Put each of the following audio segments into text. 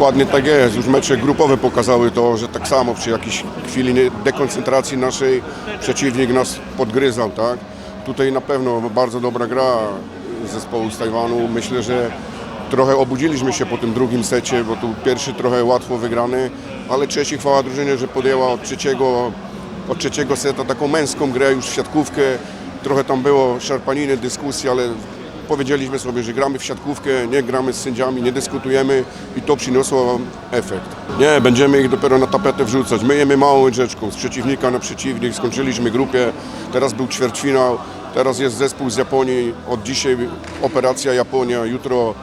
Dokładnie tak jest. Już mecze grupowe pokazały to, że tak samo przy jakiejś chwili dekoncentracji naszej przeciwnik nas podgryzał, tak? Tutaj na pewno bardzo dobra gra zespołu z Tajwanu. Myślę, że trochę obudziliśmy się po tym drugim secie, bo tu pierwszy trochę łatwo wygrany, ale trzeci chwała drużynie, że podjęła od trzeciego, od trzeciego seta taką męską grę już w siatkówkę. Trochę tam było szarpaniny, dyskusji, ale powiedzieliśmy sobie, że gramy w siatkówkę, nie gramy z sędziami, nie dyskutujemy i to przyniosło efekt. Nie, będziemy ich dopiero na tapetę wrzucać. Myjemy małą rzeczką, z przeciwnika na przeciwnik, skończyliśmy grupę, teraz był ćwierćfinał, teraz jest zespół z Japonii, od dzisiaj operacja Japonia, jutro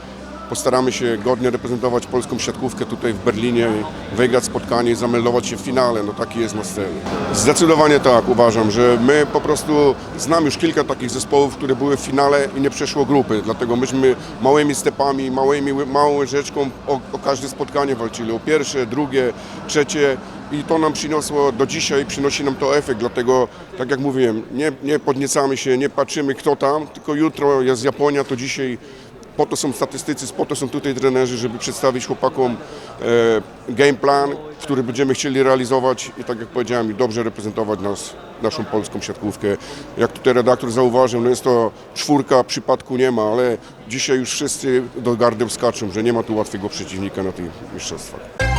postaramy się godnie reprezentować polską siatkówkę tutaj w Berlinie, wygrać spotkanie i zameldować się w finale, no taki jest nasz cel. Zdecydowanie tak, uważam, że my po prostu znam już kilka takich zespołów, które były w finale i nie przeszło grupy, dlatego myśmy małymi stepami, małymi, małą łyżeczką o, o każde spotkanie walczyli, o pierwsze, drugie, trzecie i to nam przyniosło do dzisiaj, przynosi nam to efekt, dlatego tak jak mówiłem, nie, nie podniecamy się, nie patrzymy kto tam, tylko jutro jest Japonia, to dzisiaj po to są statystycy, po to są tutaj trenerzy, żeby przedstawić chłopakom e, game plan, który będziemy chcieli realizować i tak jak powiedziałem, dobrze reprezentować nas, naszą polską siatkówkę. Jak tutaj redaktor zauważył, no jest to czwórka, przypadku nie ma, ale dzisiaj już wszyscy do gardeł skaczą, że nie ma tu łatwego przeciwnika na tych mistrzostwach.